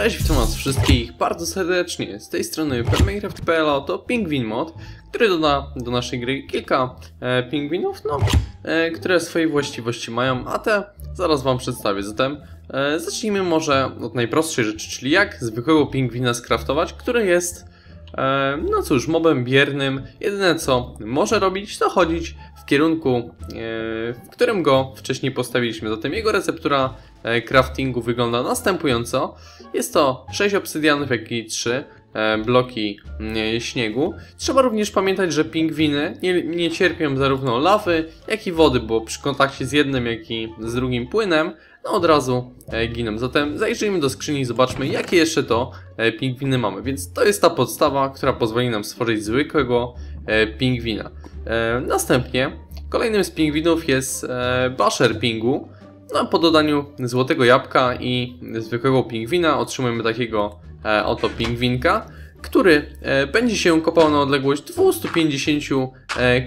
Cześć, witam was wszystkich bardzo serdecznie. Z tej strony Minecraft.pl to Pingwin Mod, który doda do naszej gry kilka e, pingwinów, no, e, które swoje właściwości mają, a te zaraz wam przedstawię. Zatem e, zacznijmy może od najprostszej rzeczy, czyli jak zwykłego pingwina skraftować, który jest E, no cóż, mobem biernym, jedyne co może robić to chodzić w kierunku, e, w którym go wcześniej postawiliśmy. Zatem jego receptura craftingu wygląda następująco. Jest to 6 obsydianów, jak i 3 bloki śniegu. Trzeba również pamiętać, że pingwiny nie, nie, cierpią zarówno lawy, jak i wody, bo przy kontakcie z jednym, jak i z drugim płynem no od razu e, giną. Zatem zajrzyjmy do skrzyni i zobaczmy, jakie jeszcze to e, pingwiny mamy. Więc to jest ta podstawa, która pozwoli nam stworzyć zwykłego e, pingwina. Następnie kolejnym z pingwinów jest basher pingu. No, po dodaniu złotego jabłka i zwykłego pingwina otrzymujemy takiego oto pingwinka, który będzie się kopał na odległość 250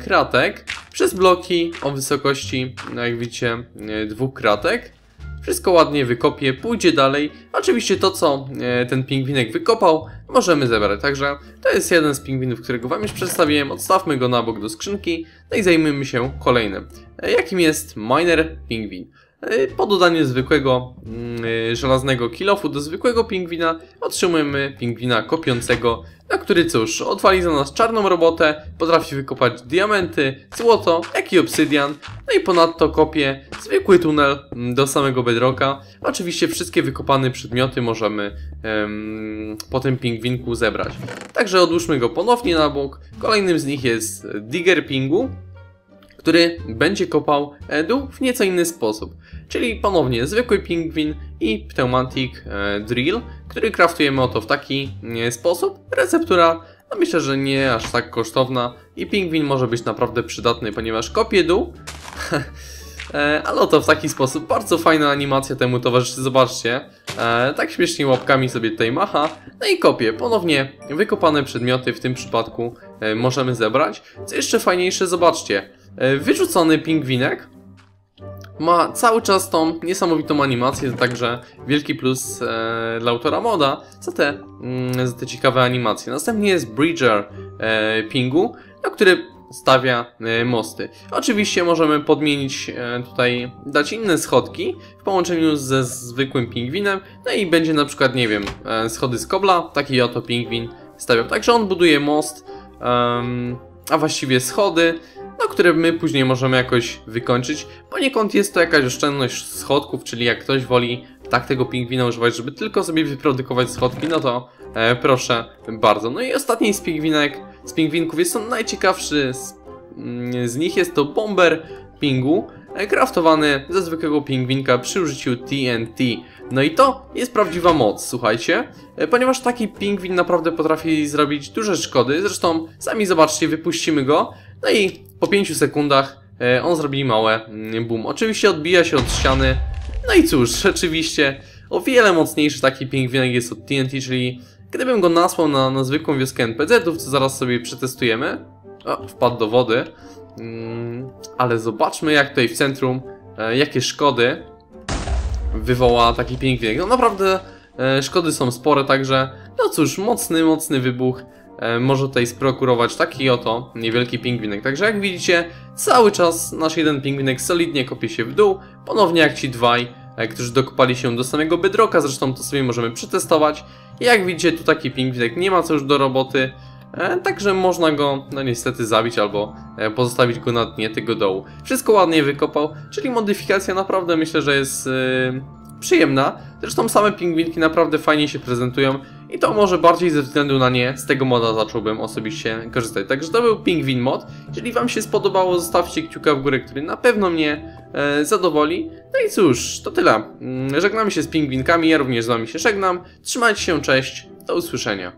kratek przez bloki o wysokości, jak widzicie, dwóch kratek. Wszystko ładnie wykopie, pójdzie dalej. Oczywiście to, co e, ten pingwinek wykopał, możemy zebrać. Także to jest jeden z pingwinów, którego Wam już przedstawiłem. Odstawmy go na bok do skrzynki, no i zajmijmy się kolejnym. E, jakim jest Miner Pingwin? E, po dodaniu zwykłego yy, żelaznego kilofu do zwykłego pingwina otrzymujemy pingwina kopiącego, na który cóż, odwali za nas czarną robotę, potrafi wykopać diamenty, złoto, jak i obsydian, no i ponadto kopie zwykły tunel mm, do samego bedrocka. Oczywiście wszystkie wykopane przedmioty możemy yy, po tym pingwinku zebrać. Także odłóżmy go ponownie na bok. Kolejnym z nich jest Digger Pingu, który będzie kopał dół w nieco inny sposób. Czyli ponownie zwykły pingwin i pneumatic e, drill, który kraftujemy oto w taki e, sposób. Receptura no myślę, że nie aż tak kosztowna i pingwin może być naprawdę przydatny, ponieważ kopie dół e, ale oto w taki sposób, bardzo fajna animacja temu towarzyszy, zobaczcie. Tak śmiesznie łapkami sobie tutaj macha. No i kopie, ponownie wykopane przedmioty w tym przypadku możemy zebrać. Co jeszcze fajniejsze, zobaczcie. Wyrzucony pingwinek ma cały czas tą niesamowitą animację, także wielki plus e, dla autora moda za te, mm, za te ciekawe animacje. Następnie jest Bridger e, Pingu, na który stawia e, mosty. Oczywiście możemy podmienić e, tutaj, dać inne schodki w połączeniu ze zwykłym pingwinem, no i będzie na przykład, nie wiem, e, schody z kobla, taki oto pingwin stawiam. Także on buduje most, a właściwie schody, no, które my później możemy jakoś wykończyć. Poniekąd jest to jakaś oszczędność schodków, czyli jak ktoś woli tak tego pingwina używać, żeby tylko sobie wyprodukować schodki, no to e, proszę bardzo. No i ostatni z pingwinek, z pingwinków jest on najciekawszy z, mm, z nich, jest to Bomber Pingu, kraftowany ze zwykłego pingwinka przy użyciu TNT. No i to jest prawdziwa moc, słuchajcie, ponieważ taki pingwin naprawdę potrafi zrobić duże szkody, zresztą sami zobaczcie, wypuścimy go, no i po 5 sekundach e, on zrobi małe mm, boom. Oczywiście odbija się od ściany. No i cóż, rzeczywiście o wiele mocniejszy taki pingwinek jest od TNT, czyli gdybym go nasłał na, na zwykłą wioskę NPC-ów, co zaraz sobie przetestujemy. O, wpadł do wody. Mm, ale zobaczmy jak tutaj w centrum, e, jakie szkody wywoła taki pingwinek. No naprawdę e, szkody są spore, także no cóż, mocny, mocny wybuch. E, może tutaj sprokurować taki oto niewielki pingwinek. Także jak widzicie, cały czas nasz jeden pingwinek solidnie kopie się w dół, ponownie jak ci dwaj, którzy dokopali się do samego bedroka, zresztą to sobie możemy przetestować. Jak widzicie, tu taki pingwinek nie ma co już do roboty, także można go, no niestety, zabić albo pozostawić go na dnie tego dołu. Wszystko ładnie wykopał, czyli modyfikacja naprawdę myślę, że jest przyjemna. Zresztą same pingwinki naprawdę fajnie się prezentują i to może bardziej ze względu na nie z tego moda zacząłbym osobiście korzystać. Także to był Pingwin mod. Jeżeli Wam się spodobało, zostawcie kciuka w górę, który na pewno mnie e, zadowoli. No i cóż, to tyle. Mm, żegnamy się z pingwinkami, ja również z Wami się żegnam. Trzymajcie się, cześć, do usłyszenia.